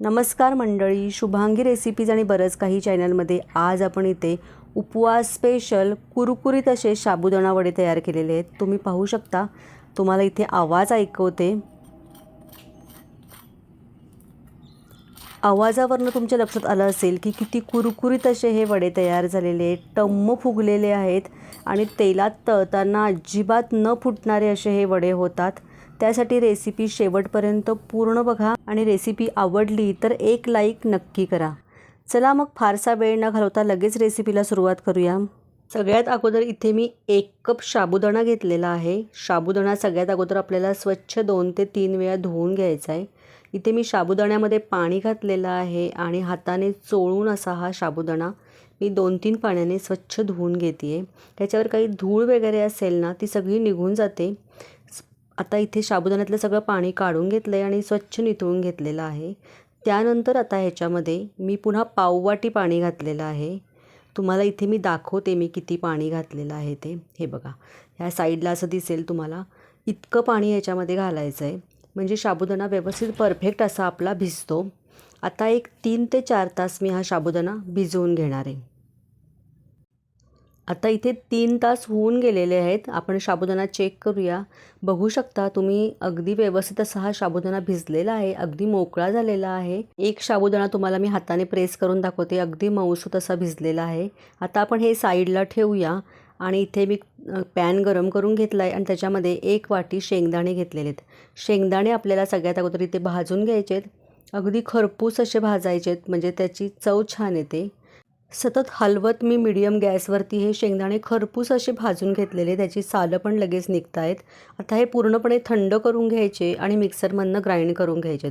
नमस्कार मंडळी शुभांगी रेसिपीज आणि बरंच काही चॅनलमध्ये आज आपण इथे उपवास स्पेशल कुरकुरीत असे साबुदाणा वडे तयार केलेले आहेत. तुम्ही पाहू शकता तुम्हाला इथे आवाज ऐकवते. आवाजावरनं तुमच्या लक्षात आलं असेल की किती कुरकुरीत असे हे वडे तयार झालेले आहेत टम्म फुगलेले आहेत आणि तेलात तळताना अजिबात न फुटणारे असे हे वडे होतात. त्यासाठी रेसिपी शेवटपर्यंत पूर्ण बघा आणि रेसिपी आवडली तर एक लाईक नक्की करा. चला मग फारसा वेळ न घालवता लगेच रेसिपीला सुरुवात करूया. सगळ्यात अगोदर इथे मी एक कप साबुदाणा घेतलेला आहे. साबुदाणा सगळ्यात अगोदर आपल्याला स्वच्छ दोन ते तीन वेळा धुवून घ्यायचा आहे. इथे मी साबुदाण्यामध्ये पाणी घातलेलं आहे आणि हाताने चोळून असा हा साबुदाणा मी दोन तीन पाण्याने स्वच्छ धुवून घेते आहे त्याच्यावर काही धूळ वगैरे असेल ना ती सगळी निघून जाते. आता इथे साबुदाण्यातलं सगळं पाणी काढून घेतलं आहे आणि स्वच्छ निथळून घेतलेलं आहे. त्यानंतर आता ह्याच्यामध्ये मी पुन्हा पाववाटी पाणी घातलेलं आहे. तुम्हाला इथे मी दाखवते मी किती पाणी घातलेलं आहे ते. हे बघा ह्या साईडला असं दिसेल तुम्हाला. इतकं पाणी याच्यामध्ये घालायचं आहे म्हणजे साबुदाणा व्यवस्थित परफेक्ट असा आपला भिजतो. आता एक तीन ते चार तास मी हा साबुदाणा भिजवून घेणार आहे. आता इथे तीन तास होऊन गेलेले आहेत. आपण साबुदाणा चेक करूया. बघू शकता तुम्ही अगदी व्यवस्थित असा हा साबुदाणा भिजलेला आहे. अगदी मोकळा झालेला आहे. एक साबुदाणा तुम्हाला मी हाताने प्रेस करून दाखवते. अगदी मऊसूत असा भिजलेला आहे. आता आपण हे साईडला ठेवूया. आणि इथे मी पॅन गरम करून घेतला आहे आणि त्याच्यामध्ये एक वाटी शेंगदाणे घेतलेले आहेत. शेंगदाणे आपल्याला सगळ्यात अगोदर इथे भाजून घ्यायचे आहेत. अगदी खरपूस असे भाजायचे आहेत. म्हणजे त्याची चव छान येते. सतत हलवत मी मिडियम गॅसवरती हे शेंगदाणे खरपूस असे भाजून घेतलेले त्याची सालं पण लगेच निघत आहेत आता हे पूर्णपणे थंड करून घ्यायचे आणि मिक्सरमधनं ग्राइंड करून घ्यायचे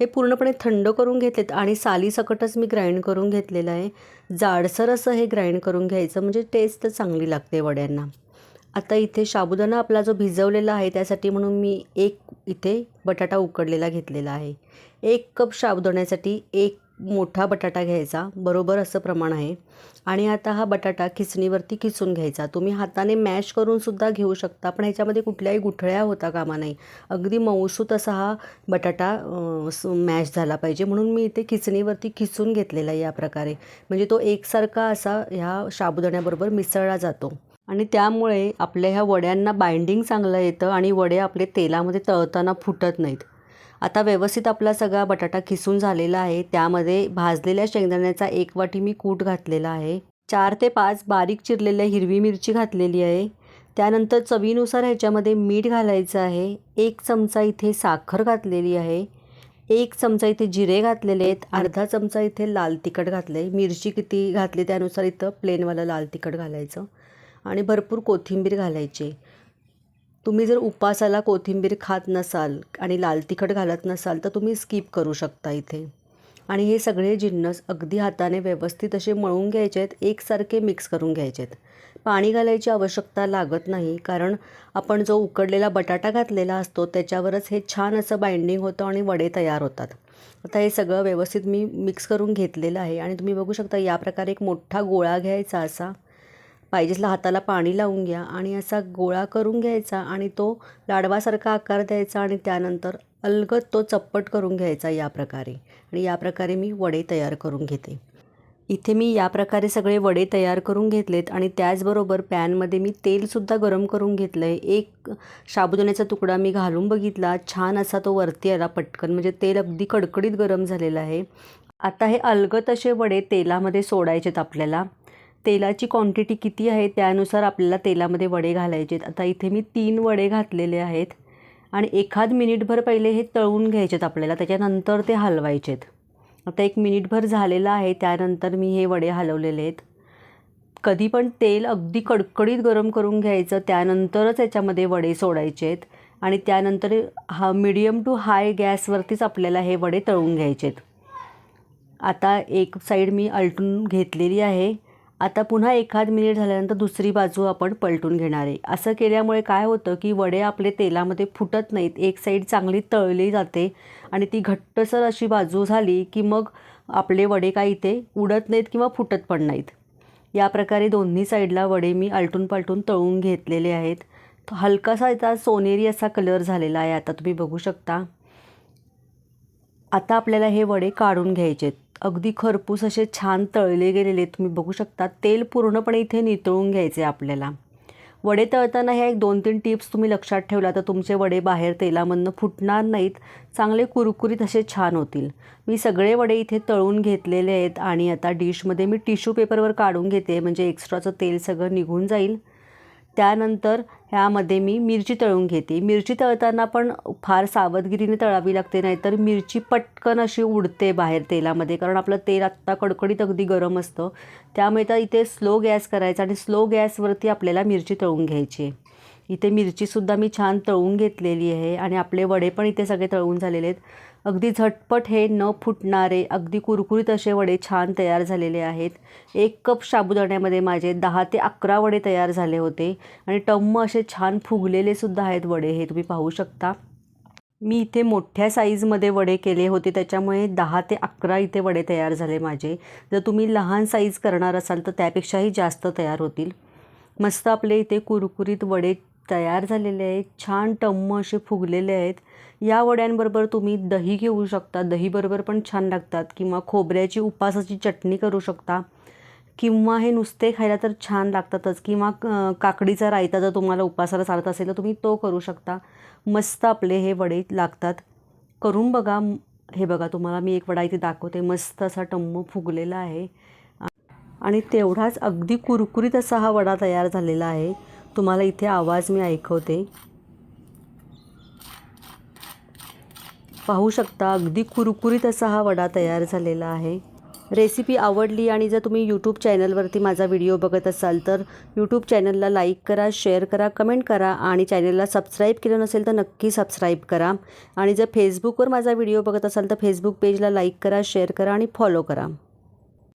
हे पूर्णपणे थंड करून घेतलेत आणि सालीसकटच मी ग्राइंड करून घेतलेलं आहे. जाडसर असं हे ग्राइंड करून घ्यायचं म्हणजे टेस्ट चांगली लागते वड्यांना. आता इथे साबुदाणा आपला जो भिजवलेला आहे त्यासाठी म्हणून मी एक इथे बटाटा उकडलेला घेतलेला आहे. एक कप साबुदाण्यासाठी एक मोठा बटाटा घ्यायचा बरोबर असं प्रमाण आहे. आणि आता हा बटाटा खिचणीवरती खिचून घ्यायचा. तुम्ही हाताने मॅश करूनसुद्धा घेऊ शकता पण ह्याच्यामध्ये कुठल्याही गुठळ्या होता कामा नाही अगदी मऊसूत असा हा बटाटा मॅश झाला पाहिजे. म्हणून मी इथे खिचणीवरती खिचून घेतलेला आहे या प्रकारे. म्हणजे तो एकसारखा असा ह्या साबुदाण्याबरोबर मिसळला जातो. आणि त्यामुळे आपल्या ह्या वड्यांना बाइंडिंग चांगलं येतं आणि वडे आपले तेलामध्ये तळताना फुटत नाहीत. आता व्यवस्थित आपला सगळा बटाटा खिसून झालेला आहे. त्यामध्ये भाजलेल्या शेंगदाण्याचा एक वाटी मी कूट घातलेला आहे. चार ते पाच बारीक चिरलेल्या हिरवी मिरची घातलेली आहे. त्यानंतर चवीनुसार ह्याच्यामध्ये मीठ घालायचं आहे. एक चमचा इथे साखर घातलेली आहे. एक चमचा इथे जिरे घातलेले आहेत. अर्धा चमचा इथे लाल तिखट घातलं आहे मिरची किती घातली त्यानुसार इथं प्लेनवालं लाल तिखट घालायचं. आणि भरपूर कोथिंबीर घालायची. तुम्ही जर उपासाला कोथिंबीर खात नसाल आणि लाल तिखट घालत नसाल तर तुम्ही स्किप करू शकता इथे. आणि हे सगळे जिन्नस अगदी हाताने व्यवस्थित असे मळून घ्यायचे आहेत एकसारखे मिक्स करून घ्यायचे आहेत. पाणी घालायची आवश्यकता लागत नाही कारण आपण जो उकडलेला बटाटा घातलेला असतो त्याच्यावरच हे छान असं बाइंडिंग होतं आणि वडे तयार होतात. आता हे सगळं व्यवस्थित मी मिक्स करून घेतलेलं आहे आणि तुम्ही बघू शकता या प्रकारे एक मोठा गोळा घ्यायचा असा. पाहिजेसला हाताला पाणी लावून घ्या आणि असा गोळा करून घ्यायचा आणि तो लाडवासारखा आकार द्यायचा आणि त्यानंतर अलगद तो चप्पट करून घ्यायचा या प्रकारे. आणि या प्रकारे मी वडे तयार करून घेते. इथे मी या प्रकारे सगळे वडे तयार करून घेतलेत आणि त्याचबरोबर पॅनमध्ये मी तेलसुद्धा गरम करून घेतलं आहे एक साबुदाण्याचा तुकडा मी घालून बघितला. छान असा तो वरती आला पटकन. म्हणजे तेल अगदी कडकडीत गरम झालेलं आहे. आता हे अलगत असे वडे तेलामध्ये सोडायचेत आपल्याला. तेलाची क्वांटिटी किती आहे त्यानुसार आपल्याला तेलामध्ये वडे घालायचे आहेत आता इथे मी तीन वडे घातलेले आहेत आणि एखाद मिनिटभर पहिले हे तळून घ्यायचेत आपल्याला त्याच्यानंतर ते हलवायचेत. आता एक मिनिटभर झालेलं आहे त्यानंतर मी हे वडे हलवलेले आहेत. कधी पण तेल अगदी कडकडीत गरम करून घ्यायचं त्यानंतरच याच्यामध्ये वडे सोडायचे आहेत आणि त्यानंतर हा मिडियम टू हाय गॅसवरतीच आपल्याला हे वडे तळून घ्यायचे आहेत आता एक साईड मी अलटून घेतलेली आहे. आता पुन्हा एखाद मिनिट झाल्यानंतर दुसरी बाजू आपण पलटून घेणार आहे. असं केल्यामुळे काय होतं की वडे आपले तेलामध्ये फुटत नाहीत एक साईड चांगली तळली जाते आणि ती घट्टसर अशी बाजू झाली की मग आपले वडे काही इथे उडत नाहीत किंवा फुटत पण नाहीत. या प्रकारे दोन्ही साईडला वडे मी आलटून पालटून तळून घेतलेले आहेत. हलकासा याचा सोनेरी असा कलर झालेला आहे आता तुम्ही बघू शकता. आता आपल्याला हे वडे काढून घ्यायचे आहेत अगदी खरपूस असे छान तळले गेलेले तुम्ही बघू शकता तेल पूर्णपणे इथे नितळून घ्यायचे आपल्याला. वडे तळताना ह्या एक दोन तीन टिप्स तुम्ही लक्षात ठेवल्या तर तुमचे वडे बाहेर तेलामधनं फुटणार नाहीत. चांगले कुरकुरीत असे छान होतील. मी सगळे वडे इथे तळून घेतलेले आहेत आणि आता डिशमध्ये मी टिश्यू पेपरवर काढून घेते. म्हणजे एक्स्ट्राचं तेल सगळं निघून जाईल. त्यानंतर ह्यामध्ये मी मिरची तळून घेते. मिरची तळताना पण फार सावधगिरीने तळावी लागते नाहीतर मिरची पटकन अशी उडते बाहेर तेलामध्ये कारण आपलं तेल आत्ता कडकडीत अगदी गरम असतं. त्यामुळे तर इथे स्लो गॅस करायचा आणि स्लो गॅसवरती आपल्याला मिरची तळून घ्यायची आहे. इथे मिरचीसुद्धा मी छान तळून घेतलेली आहे आणि आपले वडे पण इथे सगळे तळून झालेले आहेत. अगदी झटपट हे न फुटणारे अगदी कुरकुरीत असे वडे छान तयार झालेले आहेत. एक कप साबुदाण्यामध्ये माझे दहा ते अकरा वडे तयार झाले होते आणि टम्म असे छान फुगलेले सुद्धा आहेत वडे हे तुम्ही पाहू शकता. मी इथे मोठ्या साईजमध्ये वडे केले होते त्याच्यामुळे दहा ते अकरा इथे वडे तयार झाले माझे. जर तुम्ही लहान साईज करणार असाल तर त्यापेक्षाही जास्त तयार होतील. मस्त आपले इथे कुरकुरीत वडे तयार झालेले आहेत छान टम्म असे फुगलेले आहेत. या वड्यांबरोबर तुम्ही दही घेऊ शकता. दहीबरोबर पण छान लागतात. किंवा खोबऱ्याची उपासाची चटणी करू शकता. किंवा हे नुसते खायला तर छान लागतातच. किंवा काकडीचा रायता जर तुम्हाला उपासाला चालत असेल तर तुम्ही तो करू शकता. मस्त आपले हे वडे लागतात. करून बघा. हे बघा तुम्हाला मी एक वडा इथे दाखवते. मस्त असा टम्म फुगलेला आहे. आणि तेवढाच अगदी कुरकुरीत असा हा वडा तयार झालेला आहे. तुम्हाला इथे आवाज मी ऐकवते. पाहू शकता अगदी कुरकुरीत असा हा वडा तयार झालेला आहे. रेसिपी आवडली आणि जर तुम्ही यूट्यूब चॅनलवरती माझा व्हिडिओ बघत असाल तर यूट्यूब चॅनलला लाईक करा शेअर करा कमेंट करा आणि चॅनलला सबस्क्राईब केलं नसेल तर नक्की सबस्क्राईब करा. आणि जर फेसबुकवर माझा व्हिडिओ बघत असाल तर फेसबुक पेजला लाईक करा शेअर करा आणि फॉलो करा.